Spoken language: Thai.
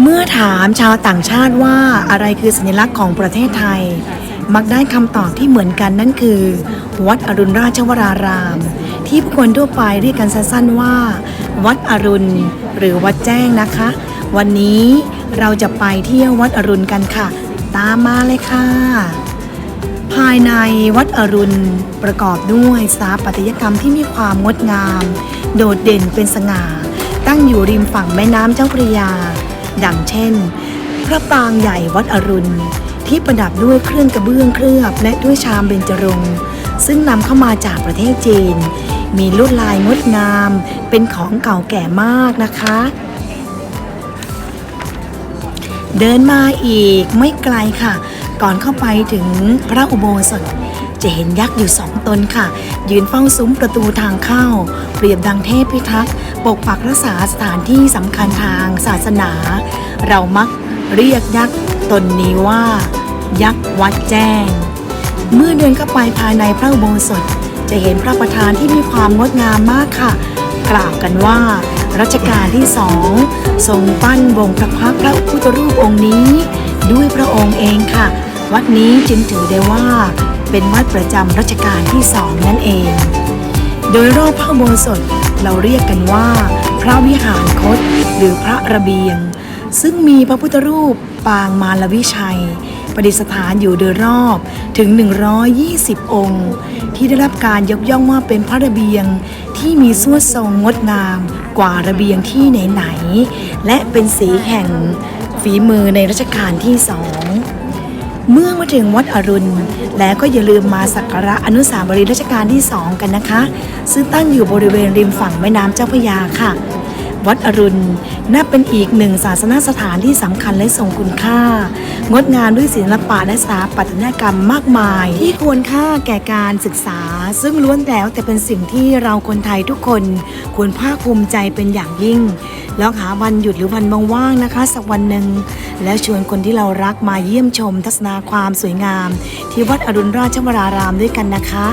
เมื่อถามชาวต่างชาติว่าอะไรคือสัญลักษณ์ของประเทศไทย มักได้คำตอบที่เหมือนกันนั่นคือ วัดอรุณราชวราราม ที่ผู้คนทั่วไปเรียกกันสั้นๆว่า วัดอรุณ หรือวัดแจ้งนะคะ วันนี้เราจะไปเที่ยววัดอรุณกันค่ะ ตามมาเลยค่ะ ภายในวัดอรุณประกอบด้วยสถาปัตยกรรมที่มีความงดงาม โดดเด่นเป็นสง่า ตั้งอยู่ริมฝั่งแม่น้ำเจ้าพระยา ดังเช่น พระปรางใหญ่วัดอรุณ ที่ประดับด้วยเครื่องกระเบื้องเคลือบ และด้วยชามเบญจรงค์ซึ่งนำเข้ามาจากประเทศจีน มีลวดลายงดงาม เป็นของเก่าแก่มากนะคะ เดินมาอีกไม่ไกลค่ะ ก่อนเข้าไปถึงพระอุโบสถจะเห็นยักษ์อยู่สองตนค่ะ ยืนเฝ้าซุ้มประตูทางเข้า เปรียบดังเทพพิทักษ์ปกปักรักษาสถานที่สำคัญทางศาสนา เรามักเรียกยักษ์ตนนี้ว่า ยักษ์วัดแจ้ง เมื่อเดินเข้าไปภายในพระอุโบสถ จะเห็นพระประธานที่มีความงดงามมากค่ะ กล่าวกันว่ารัชกาลที่สองทรงปั้นวงพระพักพระพุทธรูปองค์นี้ ด้วยพระองค์เองค่ะ วัดนี้จึงถือได้ว่า เป็นวัดประจำรัชกาลที่สองนั่นเอง โดยรอบพระอุโบสถเราเรียกกันว่า พระวิหารคตหรือพระระเบียง ซึ่งมีพระพุทธรูปปางมารวิชัย ประดิษฐานอยู่โดยรอบถึง 120 องค์ ที่ได้รับการยกย่องว่าเป็นพระระเบียงที่มีสวดทรงงดงามกว่าระเบียงที่ไหนๆและเป็นสีแห่งฝีมือในรัชกาลที่สอง เมื่อมาถึงวัดอรุณ แล้วก็อย่าลืมมาสักการะอนุสาวรีย์รัชกาลที่ 2 กันนะคะ ซึ่งตั้งอยู่บริเวณริมฝั่งแม่น้ำเจ้าพระยาค่ะ วัดอรุณ นับเป็นอีกหนึ่งศาสนสถานที่สำคัญและทรงคุณค่า งดงามด้วยศิลปะและสถาปัตยกรรมมากมาย ที่ควรค่าแก่การศึกษา ซึ่งล้วนแล้วแต่เป็นสิ่งที่เราคนไทยทุกคนควรภาคภูมิใจเป็นอย่างยิ่ง แล้วหาวันหยุดหรือวันว่างๆนะคะ สักวันหนึ่งแล้วชวนคนที่เรารักมาเยี่ยมชม ทัศนาความสวยงาม ที่วัดอรุณราชวรารามด้วยกันนะคะ